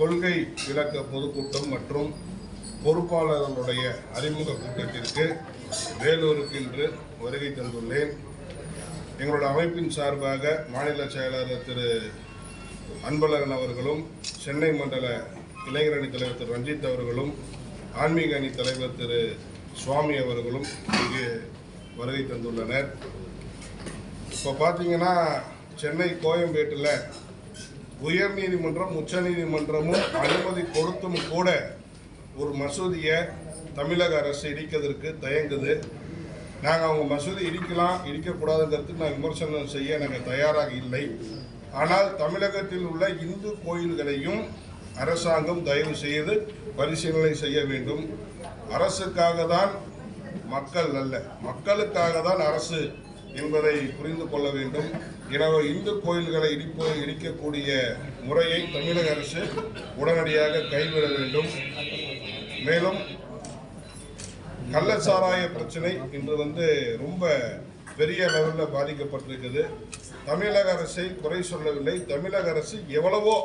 கொள்கை விளக்க பொதுக்கூட்டம் மற்றும் பொறுப்பாளர்களுடைய அறிமுக கூட்டத்திற்கு வேலூருக்கு இன்று வருகை தந்துள்ளேன். எங்களோட அமைப்பின் சார்பாக மாநில செயலாளர் திரு அன்பழகன் அவர்களும் சென்னை மண்டல இளைஞரணி தலைவர் திரு ரஞ்சித் அவர்களும் ஆன்மீக அணி தலைவர் திரு சுவாமி அவர்களும் இங்கு வருகை தந்துள்ளனர். இப்போ பார்த்தீங்கன்னா சென்னை கோயம்பேட்டில் உயர்நீதிமன்றம் உச்சநீதிமன்றமும் அனுமதி கொடுத்தும் கூட ஒரு மசூதியை தமிழக அரசு இடிக்கிறதுக்கு தயங்குது. நாங்கள் அவங்க மசூதி இடிக்கலாம் இடிக்கக்கூடாதுங்கிறதுக்கு நான் விமர்சனம் செய்ய நாங்கள் தயாராக இல்லை. ஆனால் தமிழகத்தில் உள்ள இந்து கோயில்களையும் அரசாங்கம் தயவு செய்து பரிசீலனை செய்ய வேண்டும். அரசுக்காக தான் மக்கள் அல்ல மக்களுக்காக தான் அரசு என்பதை புரிந்து கொள்ள வேண்டும். எனவே இந்து கோயில்களை இடிப்பு இடிக்கக்கூடிய முறையை தமிழக அரசு உடனடியாக கைவிட வேண்டும். மேலும் கள்ளச்சாராய பிரச்சனை இன்று வந்து ரொம்ப பெரிய லெவலில் பாதிக்கப்பட்டிருக்குது. தமிழக அரசை குறை சொல்லவில்லை. தமிழக அரசு எவ்வளவோ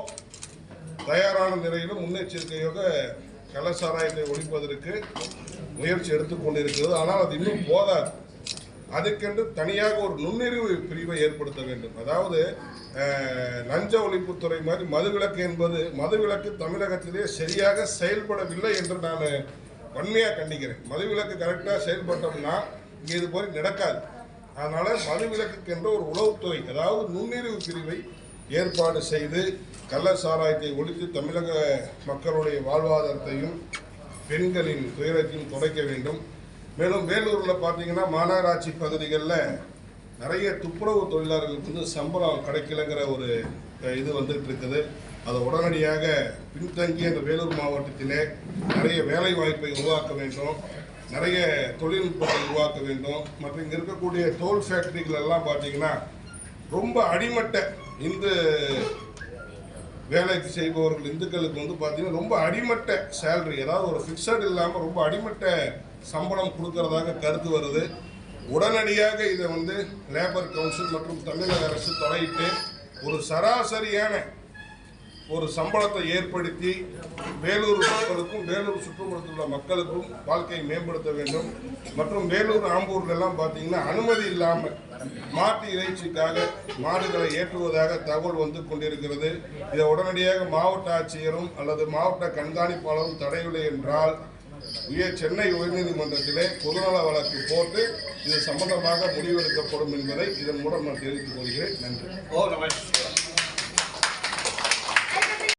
தயாரான நிலையிலும் முன்னெச்சரிக்கையாக கள்ளச்சாராயத்தை ஒழிப்பதற்கு முயற்சி எடுத்துக்கொண்டிருக்கிறது ஆனால் அது இன்னும் போதாது. அதுக்கென்று தனியாக ஒரு நுண்ணறிவு பிரிவை ஏற்படுத்த வேண்டும். அதாவது லஞ்ச ஒழிப்புத்துறை மாதிரி மதுவிலக்கு என்பது மதுவிலக்கு தமிழகத்திலே சரியாக செயல்படவில்லை என்று நான் வன்மையாக கண்டிக்கிறேன். மதுவிலக்கு கரெக்டாக செயல்பட்டோம்னா இங்கே இது போய் நடக்காது. அதனால் மதுவிலக்குக்கென்ற ஒரு உளவுத்துறை அதாவது நுண்ணறிவு பிரிவை ஏற்பாடு செய்து கள்ள சாராயத்தை ஒழித்து தமிழக மக்களுடைய வாழ்வாதாரத்தையும் பெண்களின் துயரத்தையும் துடைக்க வேண்டும். மேலும் வேலூரில் பார்த்தீங்கன்னா மாநகராட்சி பகுதிகளில் நிறைய துப்புரவு தொழிலாளர்களுக்கு வந்து சம்பளம் கிடைக்கலங்கிற ஒரு இது வந்துட்டு இருக்குது. அதை உடனடியாக பின்தங்கிய அந்த வேலூர் மாவட்டத்திலே நிறைய வேலை வாய்ப்பை உருவாக்க வேண்டும். நிறைய தொழில்நுட்பத்தை உருவாக்க வேண்டும். மற்றும் இங்கே இருக்கக்கூடிய தோல் ஃபேக்டரிகள் எல்லாம் பார்த்தீங்கன்னா ரொம்ப அடிமட்ட இந்து வேலைக்கு செய்பவர்கள் இந்துக்களுக்கு வந்து பார்த்தீங்கன்னா ரொம்ப அடிமட்ட சேலரி ஏதாவது ஒரு ஃபிக்ஸட் இல்லாமல் ரொம்ப அடிமட்ட சம்பளம் கொடுக்கறதாக கருத்து வருது. உடனடியாக இதை வந்து லேபர் கவுன்சில் மற்றும் தமிழக அரசு தலையிட்டு ஒரு சராசரியான ஒரு சம்பளத்தை ஏற்படுத்தி வேலூர் மக்களுக்கும் வேலூர் சுற்றுப்புறத்தில் உள்ள மக்களுக்கும் வாழ்க்கையை மேம்படுத்த வேண்டும். மற்றும் வேலூர் ஆம்பூர்ல எல்லாம் பார்த்தீங்கன்னா அனுமதி இல்லாமல் மாட்டு இறைச்சிக்காக மாடுகளை ஏற்றுவதாக தகவல் வந்து கொண்டிருக்கிறது. இதை உடனடியாக மாவட்ட ஆட்சியரும் அல்லது மாவட்ட கண்காணிப்பாளரும் தடையில்லை என்றால் உயர் சென்னை உயர்நீதிமன்றத்திலே பொதுநல வழக்கு போட்டு இது சம்பந்தமாக முடிவெடுக்கப்படும் என்பதை இதன் மூலம் நான் தெரிவித்துக் கொள்கிறேன். நன்றி.